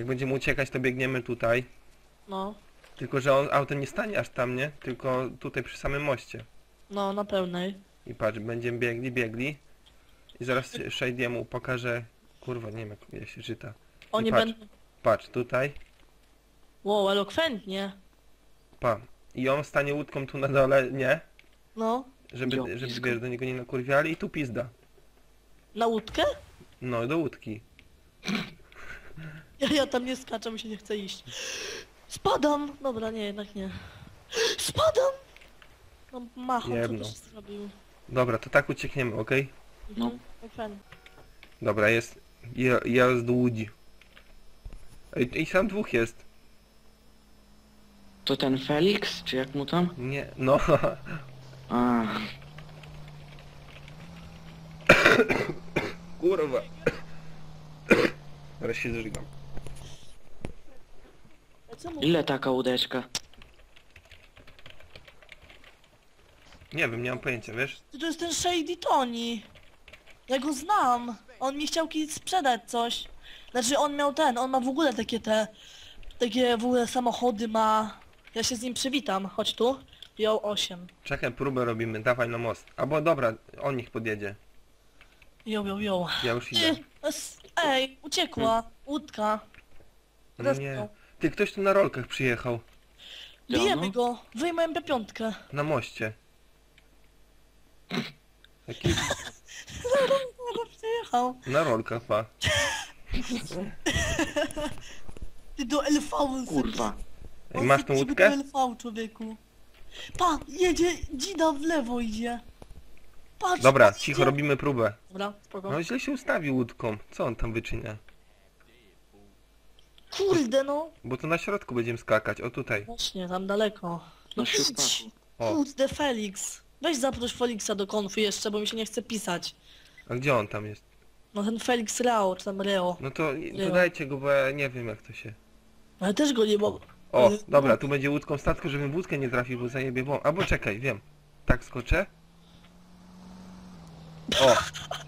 Jak będziemy uciekać, to biegniemy tutaj. No, Tylko, że on autem nie stanie aż tam, nie? Tylko tutaj przy samym moście. no, na pełnej. I patrz, będziemy biegli, biegli. I zaraz Shady'emu pokażę... Kurwa, nie wiem jak jak się czyta. Oni patrz. będą... Patrz, tutaj. Wow, elokwentnie. Pa. I on stanie łódką tu na dole, nie? No, Żeby, Jo, żeby blisko. wiesz, do niego nie nakurwiali i tu pizda. na łódkę? No, do łódki. Ja, ja tam nie skaczę, mi się nie chce iść. Spadam! Dobra, nie, jednak nie. Spadam! No, machą, co Jebno. byś zrobił. Dobra, to tak uciekniemy, okej? No. Mhm, elokwentnie. Dobra, jest... Je, jest łódź. Ej, I sam dwóch jest. To ten Felix, czy jak mu tam? Nie, no. A, Kurwa. Teraz się zżygam. Czemu? ile taka łódeczka? Nie wiem, nie mam pojęcia, wiesz? To jest ten Shady Tony. Ja go znam. On mi chciał kiedyś sprzedać coś. Znaczy on miał ten, on ma w ogóle takie te... Takie w ogóle samochody ma. Ja się z nim przywitam, chodź tu. Ją 8. Czekaj, próbę robimy, dawaj na most. Albo dobra, on niech podjedzie. Ją, ją, ją. Ja już idę. Ty, es- Ej, uciekła. Łódka. No nie. Ty, ktoś tu na rolkach przyjechał. Bijemy no. go. Wyjmę MP5. Na moście. Jaki... No przyjechał. Na rolkach, pa. Ty do LV. Kurwa. Ej, masz tą łódkę? Do LV, człowieku. Pa, jedzie, dzida w lewo idzie. Patrz, Dobra, cicho, idzie. robimy próbę. Dobra, spoko. No źle się ustawił łódką. Co on tam wyczynia? Kurde no. Bo to na środku będziemy skakać, o tutaj. Właśnie, tam daleko. No idź. O. Kurde, Felix. Weź zaproś Felixa do konfu jeszcze, bo mi się nie chce pisać. A gdzie on tam jest? No ten Felix Rao, czy tam Reo. No to Nie. dodajcie go, bo ja nie wiem jak to się... Ale też go nie mam. O, dobra, tu będzie łódką statku, żebym w łódkę nie trafił, bo zajebie błąd. Albo czekaj, wiem. Tak skoczę? O,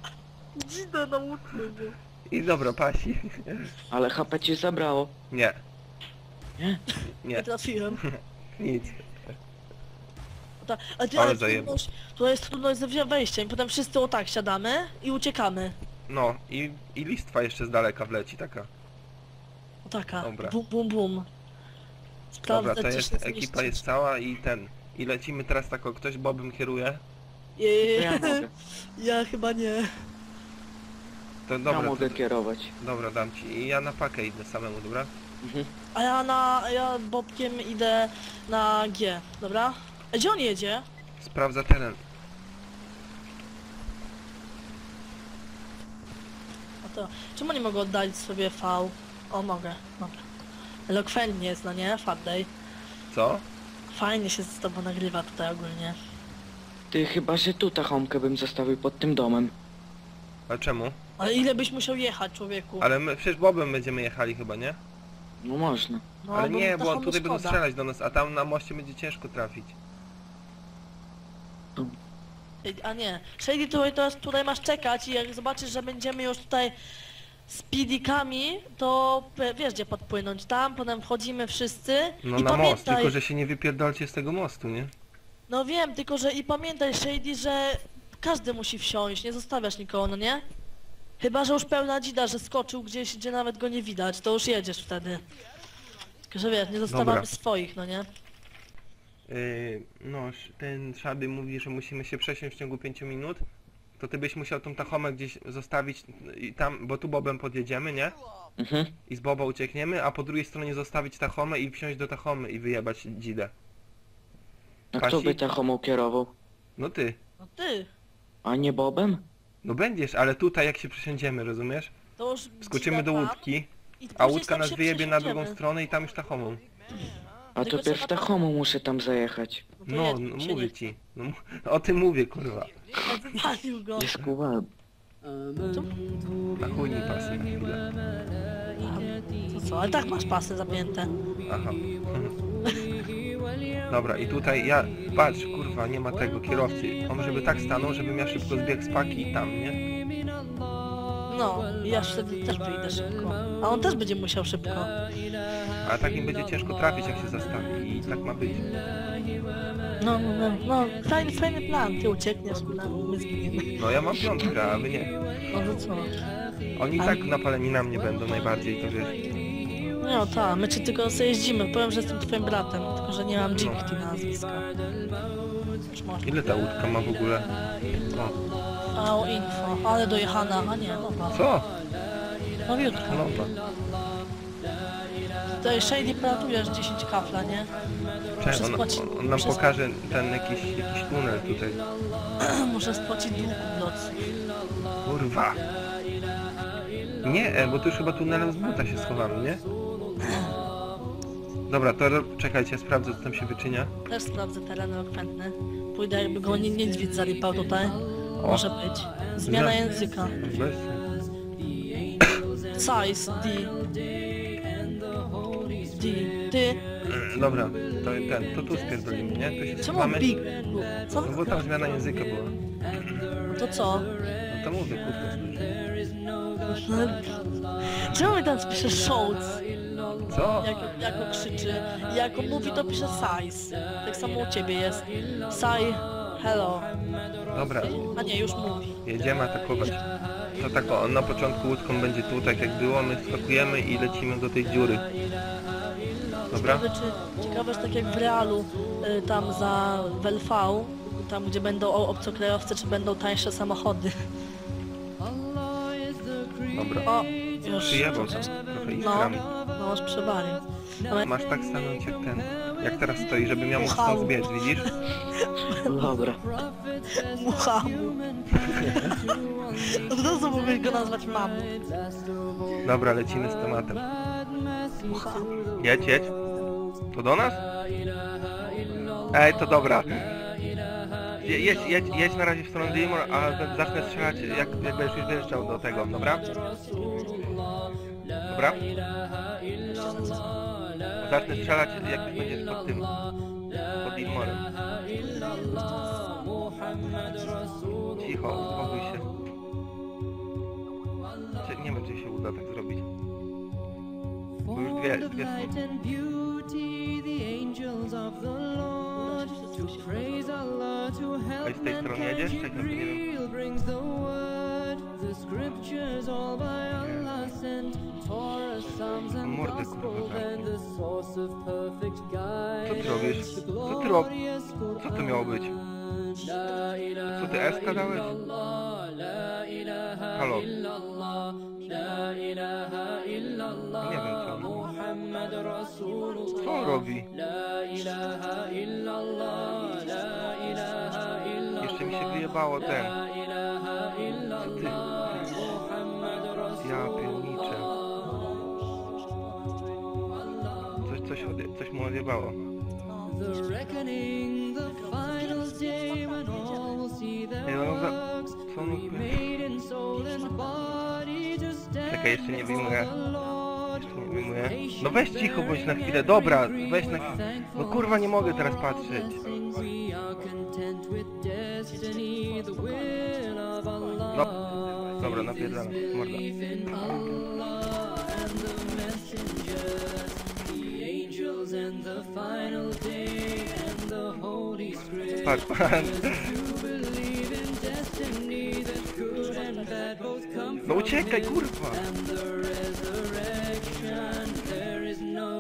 Dzida na łódkę. I dobra, pasi. Ale HP ci zabrało. Nie, Nie? Nie nie, trafiłem. nic. Ta, a ty, Ale ale zajebał. trudność, to jest trudność ze wejściem. Potem wszyscy o tak siadamy i uciekamy. No, i, i listwa jeszcze z daleka wleci, taka. O taka. Dobra. Bum, bum, bum. Sprawdzę, Dobra, to czy jest, się ekipa jest cała i ten. I lecimy teraz tak, o ktoś Bobem kieruje. To ja mogę. ja chyba nie. To Ja dobra, mogę to, kierować. dobra, dam ci. I ja na pakę idę samemu, dobra? Mhm. A ja na, ja Bobkiem idę na G, dobra? A gdzie on jedzie? Sprawdza teren. A to, czemu nie mogę oddalić sobie V? O, mogę, dobra. Elokwentnie jest, no nie? Fadday. Co? Fajnie się z tobą nagrywa tutaj ogólnie. Ty chyba, że tu tachomkę bym zostawił pod tym domem. A czemu? Ale ile byś musiał jechać, człowieku? Ale my przecież Bobem będziemy jechali chyba, nie? No można. No, Ale nie, bo on tutaj będą strzelać do nas, a tam na moście będzie ciężko trafić. Ej, A nie, Shady tutaj, to, tutaj masz czekać i jak zobaczysz, że będziemy już tutaj z pidikami, to wiesz gdzie podpłynąć. Tam, potem wchodzimy wszyscy No i na most, pamiętaj, tylko że się nie wypierdolcie z tego mostu, nie? no wiem, tylko że i pamiętaj Shady, że każdy musi wsiąść, nie zostawiasz nikogo, no nie? Chyba, że już pełna dzida, że skoczył gdzieś, gdzie nawet go nie widać, to już jedziesz wtedy. Tylko, że wiesz, nie zostawiamy Dobra. swoich, no nie? Yy, no, sz- ten Szaby mówi, że musimy się przesiąść w ciągu 5 minut. To ty byś musiał tą tachomę gdzieś zostawić i tam, bo tu Bobem podjedziemy, nie? Mhm. I z Boba uciekniemy, a po drugiej stronie zostawić tachomę i wsiąść do tachomy i wyjebać dzidę. A kto Pasi? by tachomą kierował? No ty. No ty, A nie Bobem? No będziesz, ale tutaj jak się przesiądziemy, rozumiesz? to już Skoczymy do łódki, i a później łódka nas się wyjebie na drugą przesiądziemy. stronę i tam już tachomą. A Tylko to pierw trzeba tam- tachomą muszę tam zajechać. No, no się mówię ci. No, mu- o tym mówię, kurwa. Go. Nie skuwałem. Na chuj mi pasy na chwilę. To co, ale tak masz pasy zapięte. Aha. Dobra, i tutaj ja... Patrz, kurwa, nie ma tego kierowcy. On żeby tak stanął, żebym ja szybko zbiegł z paki i tam, nie? No i ja wtedy też wyjdę szybko. A on też będzie musiał szybko. A takim będzie ciężko trafić jak się zastawi i tak ma być. No, no, no, no, fajny, fajny plan. Ty uciekniesz, no, my zginiemy. No ja mam piątkę, a wy nie. No to co? Oni i tak napaleni na mnie będą najbardziej, to wiesz. No tak, my ci tylko sobie jeździmy. Powiem, że jestem twoim bratem, tylko że nie mam Jinkty nazwiska. Już można. Ile ta łódka ma w ogóle? O, O, info, ale dojechana, a nie, nowa. co? Nowiutka. Nowa. Tutaj Shady planujesz 10 kafla, nie? Czekaj, on, spłacić- on, on nam muszę pokaże ten jakiś, jakiś tunel tutaj. Muszę spłacić dług w nocy. Kurwa. Nie, e, bo tu już chyba tunelem z buta się schowamy, nie? Dobra, to ro- czekajcie, sprawdzę co tam się wyczynia. Też sprawdzę teren elokwentny. Pójdę jakby go nie, niedźwiedź zarypał tutaj. Może być. Zmiana Zna- języka. Bez... Size D. D. Ty. Dobra, to ten, to tu spierdolimy, nie? Tu się Czemu schowamy. big? Co? No bo tam zmiana języka była. To co? No to mówię, kurde. Czemu mi tam pisze Schultz? Co? Jak, jak on krzyczy. Jak on mówi to pisze size. Tak samo u ciebie jest. Sai. Hello. Dobra, A nie, już mówi. jedziemy atakować. To tak o, na początku łódką będzie tu, tak jak było, my skakujemy i lecimy do tej dziury. Dobra? Ciekawe, czy, ciekawe, że tak jak w realu y, tam za w LV, tam gdzie będą o- obcokrajowcy, czy będą tańsze samochody. Dobra. O, już. Przyjebał tam trochę No, iskrami. no, już przewalił. Ale Masz tak stanąć jak ten, jak teraz stoi, żeby miał mógł stąd zbiec, widzisz? Dobra. mucha. Od razu mógłbyś go nazwać mamą. Dobra, lecimy z tematem. Mucha. Jedź, jedź. To do nas? Ej, to dobra. Je- Jedź, jedź, jedź na razie w stronę Dimor, a zacznę strzelać jak, jak będziesz już wjeżdżał do tego, dobra? Dobra? Zacznę strzelać jak już będziesz pod tym, pod Dimorem. Cicho, uspokój się. Czy- Nie wiem, czy się uda tak zrobić. Bo już dwie, dwie help z tej strony jedziesz? bo nie wiem. Jibreel brings the word, the scriptures all by Allah sent, Torah, Psalms and Mordy, Gospel, kurwa, and the source of perfect Co ty robisz? Co ty glorious Co to miało być? Co ty dałeś? ilaha Halo? Nie wiem co. Co on robi? Jeszcze mi się wyjebało ten. Coś, coś, mu odjebało. The reckoning, the final day when all will see their Ej, on za... works. Co on robi? Made in soul and body to stand Czekaj, jeszcze nie wyjmuję. Jeszcze nie wyjmuję. No weź cicho bądź na chwilę, dobra, weź na chwilę. No kurwa, nie mogę teraz patrzeć. Blessings, we are content with destiny, the will of Allah. No, dobra, napierdalam, morda. Believe in Allah and the messengers, Patrz, come No uciekaj, kurwa.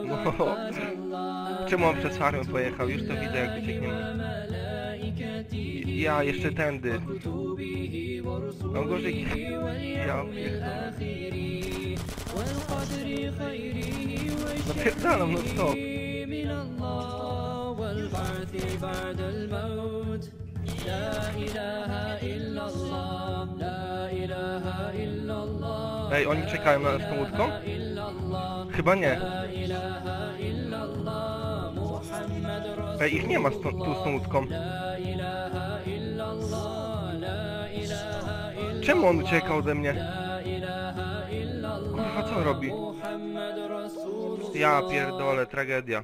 No No. Czemu on przez farmę pojechał? Już to widzę jak uciekniemy. Ja jeszcze tędy. Mam gorzej... Ja pierdolę. Napierdalam, no stop. من الله والبعث بعد الموت لا إله إلا الله لا إله إلا الله Ej, oni czekają na nas tą łódką? Chyba nie. Ej, ich nie ma stąd, tu z tą łódką. Czemu on ucieka ode mnie? Kurwa, co on robi? Ja pierdolę, tragedia.